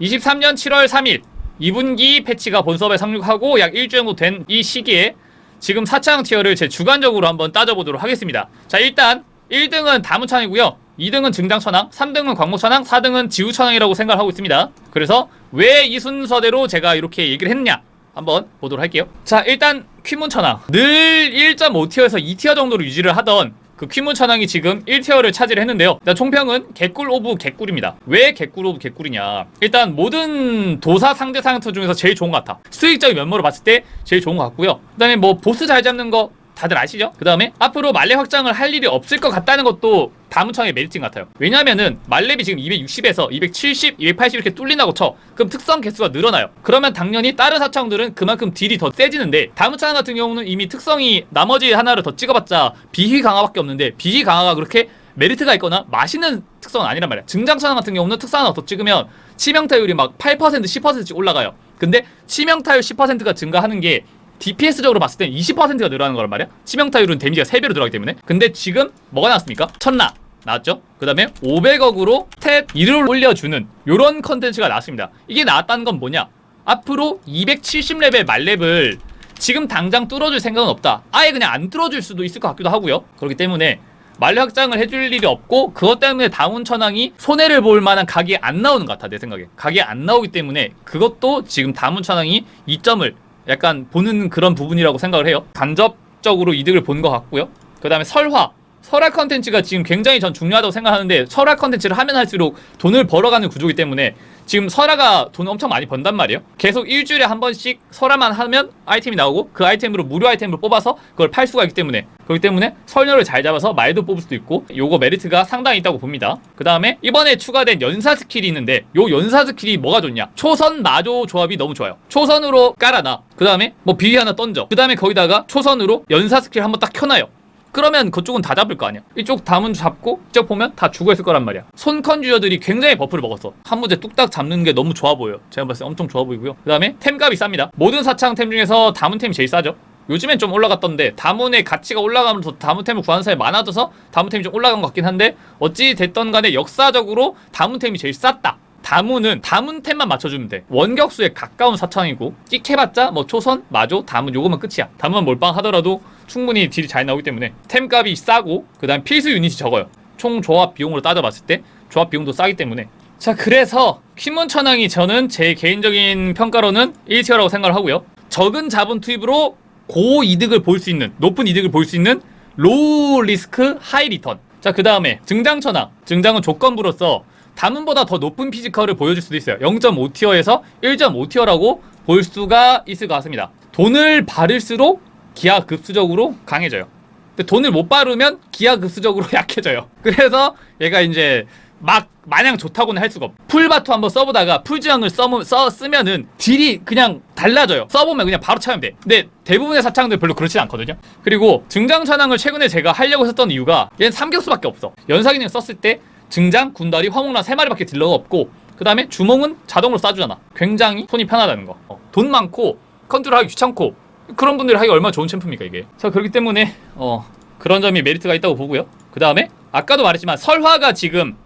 23년 7월 3일 2분기 패치가 본섭에 상륙하고 약 일주일 정도 된 이 시기에 지금 사창 티어를 제 주관적으로 한번 따져보도록 하겠습니다. 자 일단 1등은 다문천이고요. 2등은 증장천왕, 3등은 광목천왕, 4등은 지우천왕이라고 생각을 하고 있습니다. 그래서 왜 이 순서대로 제가 이렇게 얘기를 했냐 한번 보도록 할게요. 자 일단 퀴문천왕 늘 1.5티어에서 2티어 정도로 유지를 하던 그 퀴문 천왕이 지금 1티어를 차지를 했는데요. 일단 총평은 개꿀 오브 개꿀입니다. 왜 개꿀 오브 개꿀이냐? 일단 모든 도사 상대 상투 중에서 제일 좋은 것 같아. 수익적인 면모로 봤을 때 제일 좋은 것 같고요. 그 다음에 뭐 보스 잘 잡는 거 다들 아시죠? 그 다음에 앞으로 말렙 확장을 할 일이 없을 것 같다는 것도 다문청의 메리트인 것 같아요. 왜냐면은 말렙이 지금 260에서 270, 280 이렇게 뚫린다고 쳐. 그럼 특성 개수가 늘어나요. 그러면 당연히 다른 사창들은 그만큼 딜이 더 세지는데 다문청 같은 경우는 이미 특성이 나머지 하나를 더 찍어봤자 비휘 강화밖에 없는데 비휘 강화가 그렇게 메리트가 있거나 맛있는 특성은 아니란 말이야. 증장천왕 같은 경우는 특성 하나 더 찍으면 치명타율이 막 8% 10%씩 올라가요. 근데 치명타율 10%가 증가하는 게 DPS적으로 봤을 땐 20%가 늘어나는 거란 말이야. 치명타율은 데미지가 3배로 들어가기 때문에. 근데 지금 뭐가 나왔습니까? 천나 나왔죠? 그 다음에 500억으로 스탯 1을 올려주는 요런 컨텐츠가 나왔습니다. 이게 나왔다는 건 뭐냐? 앞으로 270레벨 말렙을 지금 당장 뚫어줄 생각은 없다. 아예 그냥 안 뚫어줄 수도 있을 것 같기도 하고요. 그렇기 때문에 말렙 확장을 해줄 일이 없고 그것 때문에 다운 천왕이 손해를 볼 만한 각이 안 나오는 것 같아 내 생각에 각이 안 나오기 때문에 그것도 지금 다운 천왕이 이점을 약간 보는 그런 부분이라고 생각을 해요. 간접적으로 이득을 본 것 같고요. 그 다음에 설화 설화 컨텐츠가 지금 굉장히 전 중요하다고 생각하는데 설화 컨텐츠를 하면 할수록 돈을 벌어가는 구조이기 때문에 지금 설화가 돈을 엄청 많이 번단 말이에요. 계속 일주일에 한 번씩 설화만 하면 아이템이 나오고 그 아이템으로 무료 아이템을 뽑아서 그걸 팔 수가 있기 때문에 그렇기 때문에 설녀를 잘 잡아서 말도 뽑을 수도 있고 요거 메리트가 상당히 있다고 봅니다. 그 다음에 이번에 추가된 연사 스킬이 있는데 요 연사 스킬이 뭐가 좋냐? 초선 마조 조합이 너무 좋아요. 초선으로 깔아놔. 그 다음에 뭐 비위 하나 던져. 그 다음에 거기다가 초선으로 연사 스킬 한번 딱 켜놔요. 그러면 그쪽은 다 잡을 거 아니야. 이쪽 담은 잡고 이쪽 보면 다 죽어 있을 거란 말이야. 손컨 유저들이 굉장히 버프를 먹었어. 한 문제 뚝딱 잡는 게 너무 좋아 보여요. 제가 봤을 때 엄청 좋아 보이고요. 그 다음에 템값이 쌉니다. 모든 사창 템 중에서 담은 템이 제일 싸죠. 요즘엔 좀 올라갔던데 다문의 가치가 올라가면서 다문템을 구하는 사람이 많아져서 다문템이 좀 올라간 것 같긴 한데 어찌 됐던 간에 역사적으로 다문템이 제일 쌌다. 다문은 다문 템만 맞춰주면 돼. 원격수에 가까운 사창이고 찍해봤자 뭐 초선, 마조, 다문 요거만 끝이야. 다문 몰빵 하더라도 충분히 딜이 잘 나오기 때문에 템값이 싸고 그 다음 필수 유닛이 적어요. 총 조합 비용으로 따져봤을 때 조합 비용도 싸기 때문에 자 그래서 퀴문 천왕이 저는 제 개인적인 평가로는 1티어라고 생각을 하고요. 적은 자본 투입으로 고 이득을 볼 수 있는 높은 이득을 볼 수 있는 로우 리스크 하이 리턴. 자 그 다음에 증장 천왕. 증장은 조건부로서 다문보다 더 높은 피지컬을 보여줄 수도 있어요. 0.5티어에서 1.5티어라고 볼 수가 있을 것 같습니다. 돈을 바를수록 기하급수적으로 강해져요. 근데 돈을 못 바르면 기하급수적으로 약해져요. 그래서 얘가 이제 막 마냥 좋다고는 할 수가 없. 풀바투 한번 써보다가 풀지형을 써, 써 쓰면은 딜이 그냥 달라져요. 써보면 그냥 바로 차면 돼. 근데 대부분의 사창들 별로 그렇지 않거든요. 그리고 증장천왕을 최근에 제가 하려고 했던 이유가 얘는 삼격수밖에 없어. 연사기능 썼을 때 증장, 군다리, 화목란 세 마리밖에 딜러가 없고 그 다음에 주몽은 자동으로 쏴주잖아. 굉장히 손이 편하다는 거. 어, 돈 많고 컨트롤하기 귀찮고 그런 분들이 하기 얼마나 좋은 챔프입니까 이게. 자 그렇기 때문에 어 그런 점이 메리트가 있다고 보고요. 그 다음에 아까도 말했지만 설화가 지금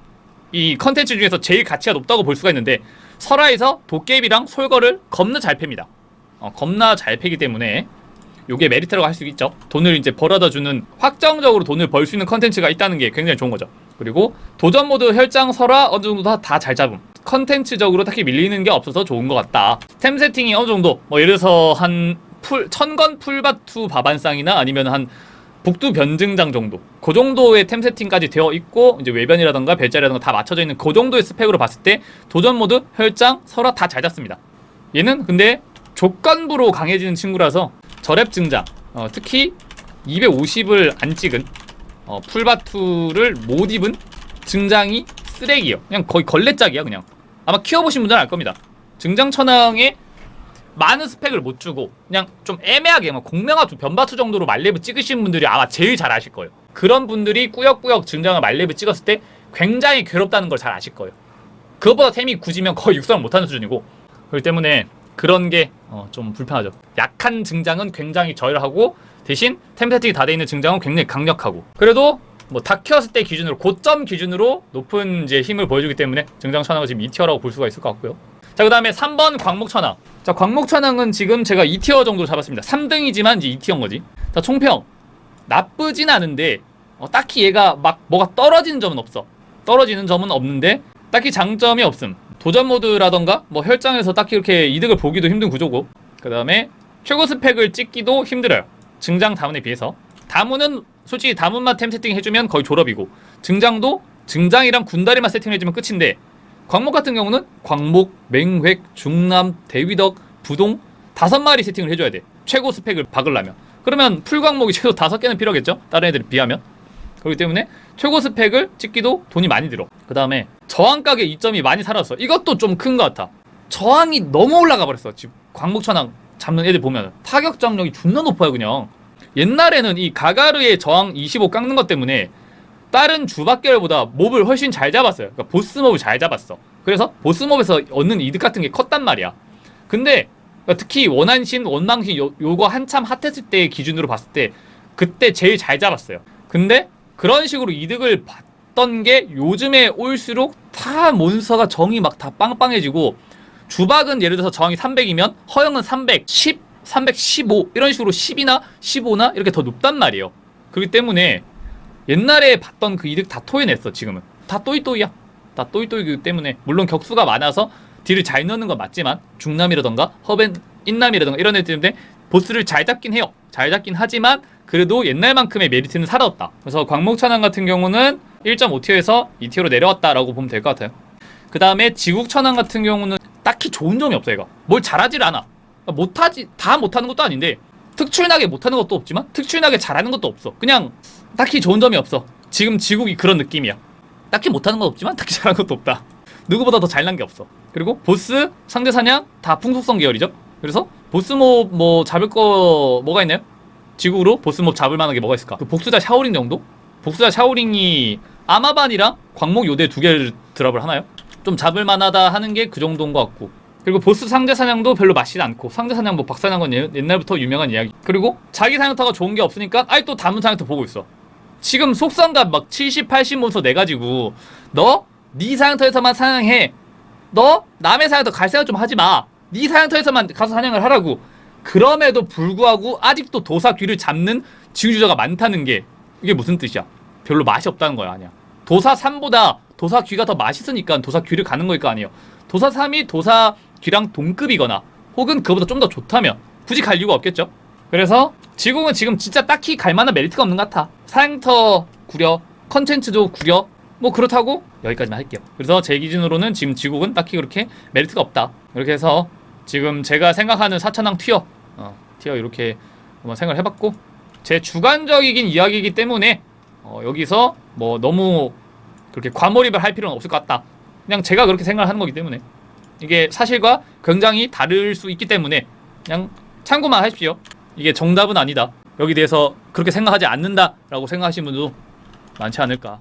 이 컨텐츠 중에서 제일 가치가 높다고 볼 수가 있는데 설화에서 도깨비랑 솔거를 겁나 잘 팹니다. 어, 겁나 잘 패기 때문에 요게 메리트라고 할 수 있죠. 돈을 이제 벌어다 주는 확정적으로 돈을 벌 수 있는 컨텐츠가 있다는 게 굉장히 좋은 거죠. 그리고 도전 모드 혈장 설화 어느 정도 다 잘 잡음. 컨텐츠적으로 딱히 밀리는 게 없어서 좋은 것 같다. 템 세팅이 어느 정도 뭐 예를 들어서 한 풀 천건 풀바투 바반쌍이나 아니면 한 북두 변증장 정도 그 정도의 템 세팅까지 되어 있고 이제 외변이라던가 별자리라던가 다 맞춰져 있는 그 정도의 스펙으로 봤을 때 도전 모드 혈장 설화 다 잘 잡습니다. 얘는 근데 조건부로 강해지는 친구라서 저랩 증장 어, 특히 250을 안 찍은 어, 풀바투를 못 입은 증장이 쓰레기예요. 그냥 거의 걸레짝이야 그냥. 아마 키워보신 분들은 알 겁니다. 증장 천왕에 많은 스펙을 못 주고 그냥 좀 애매하게 막 공명화투 변바투 정도로 말레브 찍으신 분들이 아마 제일 잘 아실 거예요. 그런 분들이 꾸역꾸역 증장을 말레브 찍었을 때 굉장히 괴롭다는 걸 잘 아실 거예요. 그것보다 템이 굳이면 거의 육성을 못하는 수준이고 그렇기 때문에 그런 게 좀 불편하죠. 약한 증장은 굉장히 저열하고 대신 템 세팅이 다 돼 있는 증장은 굉장히 강력하고 그래도 뭐다 키웠을 때 기준으로 고점 기준으로 높은 이제 힘을 보여주기 때문에 증장 천왕은 지금 2티어라고 볼 수가 있을 것 같고요. 자, 그 다음에 3번 광목천왕. 자, 광목천왕은 지금 제가 2티어 정도 잡았습니다. 3등이지만 이제 2티어인 거지. 자, 총평. 나쁘진 않은데, 어, 딱히 얘가 막 뭐가 떨어지는 점은 없어. 떨어지는 점은 없는데, 딱히 장점이 없음. 도전 모드라던가, 뭐 혈장에서 딱히 이렇게 이득을 보기도 힘든 구조고, 그 다음에 최고 스펙을 찍기도 힘들어요. 증장 다문에 비해서. 다문은 솔직히 다문만 템 세팅 해주면 거의 졸업이고, 증장도 증장이랑 군다리만 세팅해주면 끝인데, 광목 같은 경우는 광목, 맹획, 중남, 대위덕, 부동 다섯 마리 세팅을 해줘야 돼. 최고 스펙을 박으려면. 그러면 풀광목이 최소 다섯 개는 필요하겠죠? 다른 애들에 비하면. 그렇기 때문에 최고 스펙을 찍기도 돈이 많이 들어. 그 다음에 저항각의 이점이 많이 사라졌어. 이것도 좀 큰 것 같아. 저항이 너무 올라가 버렸어. 지금 광목천왕 잡는 애들 보면 타격 장력이 존나 높아요 그냥. 옛날에는 이 가가르의 저항 25 깎는 것 때문에 다른 주박계열보다 몹을 훨씬 잘 잡았어요. 그러니까 보스 몹을 잘 잡았어. 그래서 보스 몹에서 얻는 이득 같은 게 컸단 말이야. 근데 그러니까 특히 원한신, 원망신 요, 요거 한참 핫했을 때 기준으로 봤을 때 그때 제일 잘 잡았어요. 근데 그런 식으로 이득을 봤던 게 요즘에 올수록 다 몬스터가 정이 막 다 빵빵해지고 주박은 예를 들어서 저항이 300이면 허영은 310, 315 이런 식으로 10이나 15나 이렇게 더 높단 말이에요. 그렇기 때문에 옛날에 봤던 그 이득 다 토해냈어 지금은. 다 또이또이야. 다 또이또이기 때문에. 물론 격수가 많아서 딜을 잘 넣는 건 맞지만 중남이라던가 허벤 인남이라던가 이런 애들 때문에 보스를 잘 잡긴 해요. 잘 잡긴 하지만 그래도 옛날만큼의 메리트는 살아왔다. 그래서 광목천왕 같은 경우는 1.5티어에서 2티어로 내려왔다라고 보면 될 것 같아요 그 다음에 지국천왕 같은 경우는 딱히 좋은 점이 없어 얘가 뭘 잘하질 않아 그러니까 못하지 다 못하는 것도 아닌데 특출나게 못하는 것도 없지만 특출나게 잘하는 것도 없어 그냥 딱히 좋은 점이 없어. 지금 지국이 그런 느낌이야. 딱히 못하는 건 없지만 딱히 잘하는 것도 없다. 누구보다 더 잘난 게 없어. 그리고 보스, 상대 사냥 다 풍속성 계열이죠. 그래서 보스몹 뭐 잡을 거 뭐가 있나요? 지국으로 보스몹 잡을 만한 게 뭐가 있을까? 그 복수자 샤오링 정도? 복수자 샤오링이 아마반이랑 광목 요대 두 개를 드랍을 하나요? 좀 잡을 만하다 하는 게 그 정도인 것 같고. 그리고 보스 상대 사냥도 별로 맛이 않고 상대 사냥 뭐 박사냥 건 예- 옛날부터 유명한 이야기. 그리고 자기 사냥터가 좋은 게 없으니까 아예 또 다문 사냥터 보고 있어. 지금 속성값 막 70, 80 몬스터 내가지고 너 네 사냥터에서만 사냥해. 너 남의 사냥터 갈 생각 좀 하지 마네 사냥터에서만 가서 사냥을 하라고. 그럼에도 불구하고 아직도 도사 귀를 잡는 지휘주자가 많다는 게 이게 무슨 뜻이야 별로 맛이 없다는 거야 아니야 도사 3보다 도사 귀가 더 맛있으니까 도사 귀를 가는 거일 거 아니에요 도사 3이 도사 귀랑 동급이거나 혹은 그보다 좀 더 좋다면 굳이 갈 이유가 없겠죠 그래서 지국은 지금 진짜 딱히 갈 만한 메리트가 없는 것 같아. 사양터 구려, 컨텐츠도 구려. 뭐 그렇다고 여기까지만 할게요. 그래서 제 기준으로는 지금 지국은 딱히 그렇게 메리트가 없다. 이렇게 해서 지금 제가 생각하는 사천왕 티어, 어, 티어 이렇게 한번 생각을 해봤고 제 주관적이긴 이야기이기 때문에 어, 여기서 뭐 너무 그렇게 과몰입을 할 필요는 없을 것 같다. 그냥 제가 그렇게 생각을 하는 거기 때문에 이게 사실과 굉장히 다를 수 있기 때문에 그냥 참고만 하십시오. 이게 정답은 아니다. 여기 대해서 그렇게 생각하지 않는다라고 생각하시는 분도 많지 않을까